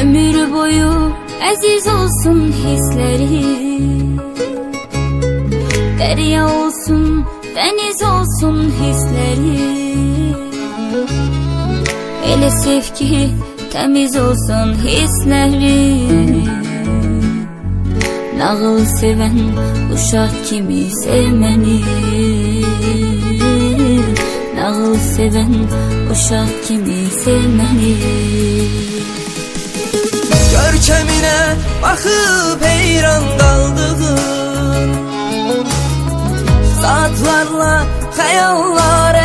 Ömür boyu aziz olsun hisleri. Derya olsun, deniz olsun hisleri. Ele sevgi temiz olsun hisleri. Nağıl seven uşak kimi sevmeni seven uşak kimi sevmeni Görkemine bakıp heyran kaldığım Saatlarla hayallar